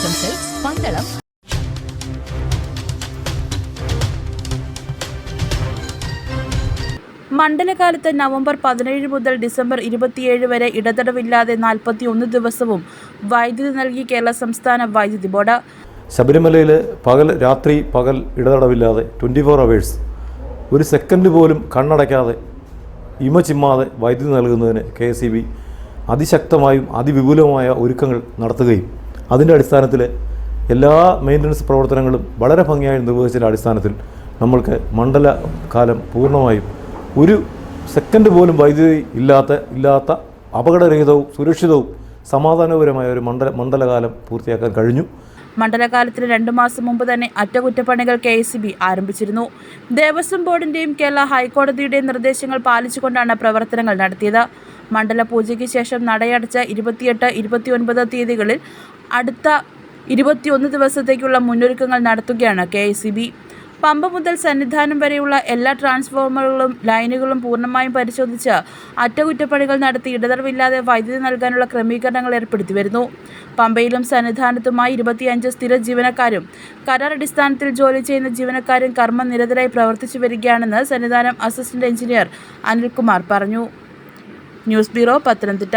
ശ്രീവത്സം പന്തളം മണ്ഡലകാലത്ത് നവംബർ പതിനേഴ് മുതൽ ഡിസംബർ ഇരുപത്തിയേഴ് വരെ ഇടതടവില്ലാതെ നാൽപ്പത്തി ഒന്ന് ദിവസവും വൈദ്യുതി നൽകി കേരള സംസ്ഥാന വൈദ്യുതി ബോർഡ്. ശബരിമലയിൽ പകൽ രാത്രി പകൽ ഇടതടവില്ലാതെ ട്വന്റി ഫോർ അവേഴ്സ്. ഒരു സെക്കൻഡ് പോലും കണ്ണടയ്ക്കാതെ ഇമ ചിമ്മാതെ വൈദ്യുതി നൽകുന്നതിന് കെ എസ് ഇ ബി അതിശക്തമായും അതിവിപുലമായ ഒരുക്കങ്ങൾ നടത്തുകയും അതിന്റെ അടിസ്ഥാനത്തിൽ എല്ലാ മെയിന്റനൻസ് പ്രവർത്തനങ്ങളും വളരെ ഭംഗിയായി നിർവഹിച്ചതിന്റെ അടിസ്ഥാനത്തിൽ നമ്മൾക്ക് മണ്ഡല കാലം പൂർണമായും ഒരു സെക്കൻഡ് പോലും വൈദ്യുതി ഇല്ലാത്ത ഇല്ലാത്ത അപകടരഹിതവും സുരക്ഷിതവും സമാധാനപരമായ ഒരു മണ്ഡല മണ്ഡലകാലം പൂർത്തിയാക്കാൻ കഴിഞ്ഞു. മണ്ഡലകാലത്തിന് രണ്ടു മാസം മുമ്പ് തന്നെ അറ്റകുറ്റപ്പണികൾ കെ എസ് ബി ആരംഭിച്ചിരുന്നു. ദേവസ്വം ബോർഡിന്റെയും കേരള ഹൈക്കോടതിയുടെയും നിർദ്ദേശങ്ങൾ പാലിച്ചുകൊണ്ടാണ് പ്രവർത്തനങ്ങൾ നടത്തിയത്. മണ്ഡല പൂജയ്ക്ക് ശേഷം നടയടച്ച ഇരുപത്തിയെട്ട് ഇരുപത്തിയൊൻപത് തീയതികളിൽ അടുത്ത ഇരുപത്തിയൊന്ന് ദിവസത്തേക്കുള്ള മുന്നൊരുക്കങ്ങൾ നടത്തുകയാണ് കെ എസ് ബി. പമ്പ മുതൽ സന്നിധാനം വരെയുള്ള എല്ലാ ട്രാൻസ്ഫോർമറുകളും ലൈനുകളും പൂർണമായും പരിശോധിച്ച് അറ്റകുറ്റപ്പണികൾ നടത്തി ഇടതടവില്ലാതെ വൈദ്യുതി നൽകാനുള്ള ക്രമീകരണങ്ങൾ ഏർപ്പെടുത്തി വരുന്നു. പമ്പയിലും സന്നിധാനത്തുമായി ഇരുപത്തിയഞ്ച് സ്ഥിര ജീവനക്കാരും കരാർ അടിസ്ഥാനത്തിൽ ജോലി ചെയ്യുന്ന ജീവനക്കാരും കർമ്മനിരതരായി പ്രവർത്തിച്ചു വരികയാണെന്ന് സന്നിധാനം അസിസ്റ്റന്റ് എഞ്ചിനീയർ അനിൽകുമാർ പറഞ്ഞു. News bureau Pathanamthitta.